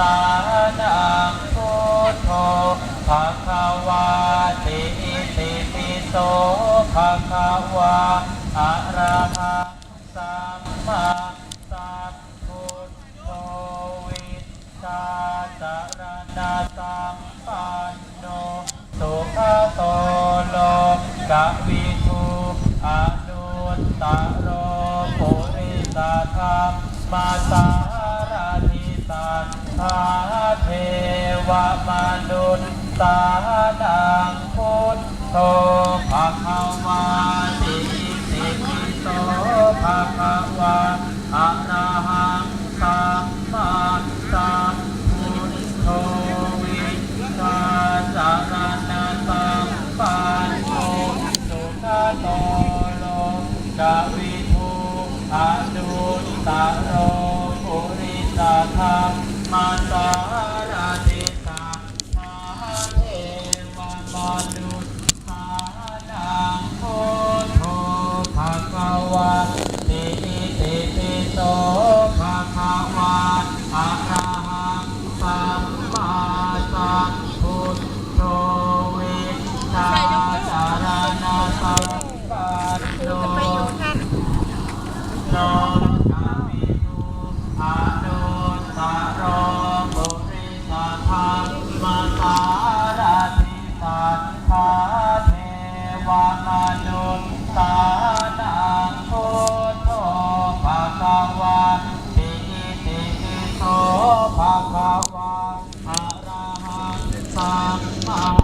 สานังพุทโธภะคะวาติอิติปิโสภะคะวาอะระหังสัมมาสัมพุทโธวิชาจารณะสัมปันโนสุขโตโลกวิทูอนุตตโรปุริสธรรมมาสา หาเทวมนุษย์สาดังพุทโธภะคะวาติสิกิโตภะคะวาอะระหังสัมมาสัมพุทโธวิสาจารณตัมปันโนสุขโตโลกวิทูอนุตตรโรภริตาธา Mata. นุนสานังโธภะควาติติโสภะควาอะระหังสัมมา